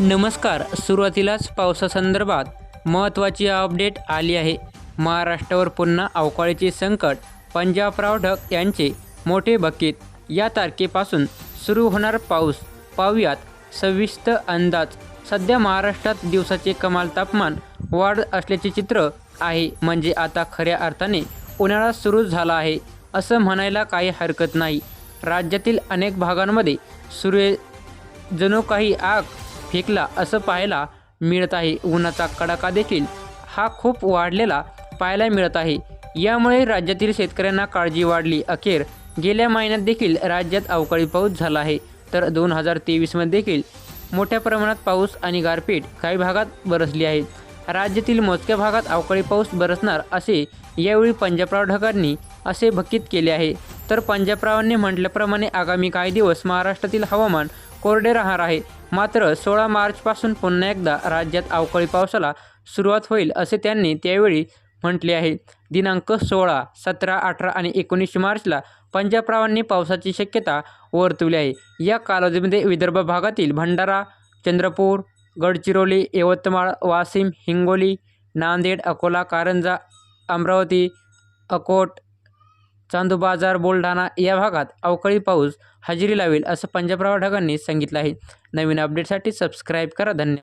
नमस्कार सुरुवातीलाच पावसासंदर्भात महत्त्वाची अपडेट आली आहे. महाराष्ट्रावर पुन्हा अवकाळीचे संकट पंजाबराव ढग यांचे मोठे बकीत या तारखेपासून सुरू होणार पाऊस. पाहूयात सविस्तर अंदाज. सध्या महाराष्ट्रात दिवसाचे कमाल तापमान वाढ असल्याचे चित्र आहे. म्हणजे आता खऱ्या अर्थाने उन्हाळा सुरू झाला आहे असं म्हणायला काही हरकत नाही. राज्यातील अनेक भागांमध्ये सूर्य जणू काही आग फेकला असं पाहायला मिळत आहे. उन्हाचा कडाका देखील हा खूप वाढलेला पाहायला मिळत आहे. यामुळे राज्यातील शेतकऱ्यांना काळजी वाढली. अखेर गेल्या महिन्यात देखील राज्यात अवकाळी पाऊस झाला आहे. तर दोन हजार तेवीसमध्ये देखील मोठ्या प्रमाणात पाऊस आणि गारपीट काही भागात बरसली आहे. राज्यातील मोजक्या भागात अवकाळी पाऊस बरसणार असे यावेळी पंजाबराव ढगांनी असे भकीत केले आहे. तर पंजाबरावांनी म्हटल्याप्रमाणे आगामी काही दिवस महाराष्ट्रातील हवामान कोरडे राहणार आहे. मात्र सोळा मार्चपासून पुन्हा एकदा राज्यात अवकाळी पावसाला सुरुवात होईल असे त्यांनी त्यावेळी म्हटले आहे. दिनांक सोळा सतरा अठरा आणि एकोणीस मार्चला पंजाबरावांनी पावसाची शक्यता वर्तवली आहे. या कालावधीमध्ये विदर्भ भागातील भंडारा चंद्रपूर गडचिरोली यवतमाळ वाशिम हिंगोली नांदेड अकोला कारंजा अमरावती अकोट चांदूबाजार बुलढाणा या भागात अवकाळी पाऊस हजेरी लावेल असं पंजाबराव ढगांनी सांगितलं आहे. नवीन अपडेटसाठी सबस्क्राईब करा. धन्यवाद.